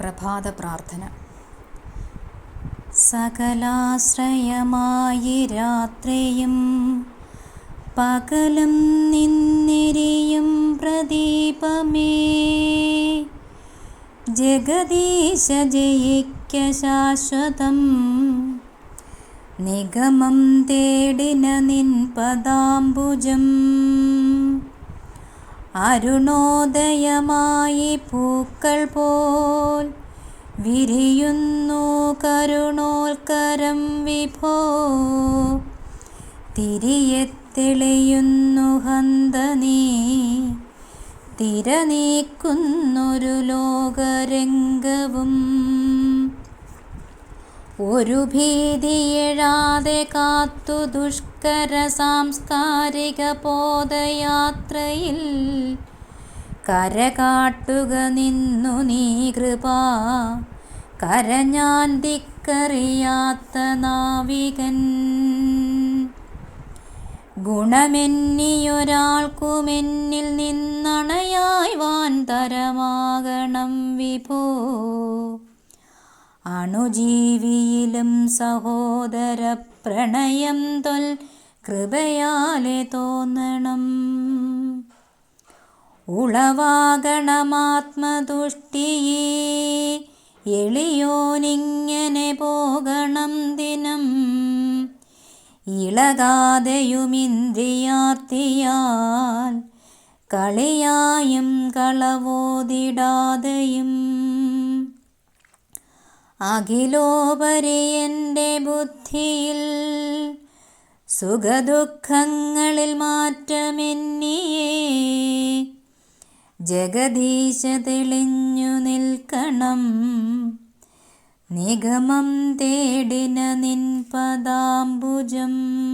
പ്രഭാത പ്രാർത്ഥന സകലാശ്രയമായി രാത്രിയും പകലും നിന്നിരിയും പ്രദീപമേ. ജഗദീശ ജയിക്ക ശാശ്വതം. നിഗമം തേടിന നിൻ പദാംബുജം. അരുണോദയമായി പൂക്കൾ പോൽ വിരിയുന്നു കരുണോൽക്കരം വിഭോ. തിരിയെ തെളിയുന്നു ഹന്ത നീ തിര നീക്കുന്നൊരു ലോകരംഗവും ഒരു ഭീതിയെഴാതെ കാത്തു ദുഷ്കര സാംസ്കാരിക പോദയാത്രയിൽ കരകാട്ടുക നിന്നു നീ കൃപ. കരഞ്ഞാൻ തിക്കറിയാത്ത നാവികൻ. ഗുണമെന്നിയൊരാൾക്കുമെന്നിൽ നിന്നണയായി വാൻ തരമാകണം വിഭോ. അണുജീവിയിലും സഹോദര പ്രണയം തൊൽ കൃപയാലെ തോന്നണം. ഉളവാകണമാത്മതുഷ്ടിയേ എളിയോനിങ്ങനെ പോകണം ദിനം. ഇളകാതെയുമിന്ദ്രിയാർത്തിയാൽ കളിയായും കളവോതിടാതെയും അഖിലോപരി എന്റെ ബുദ്ധിയിൽ സുഖദുഃഖങ്ങളിൽ മാറ്റമെന്നിയേ. ജഗദീശ തെളിഞ്ഞു നിൽക്കണം. നിഗമം തേടിന നിൻ പദാംബുജം.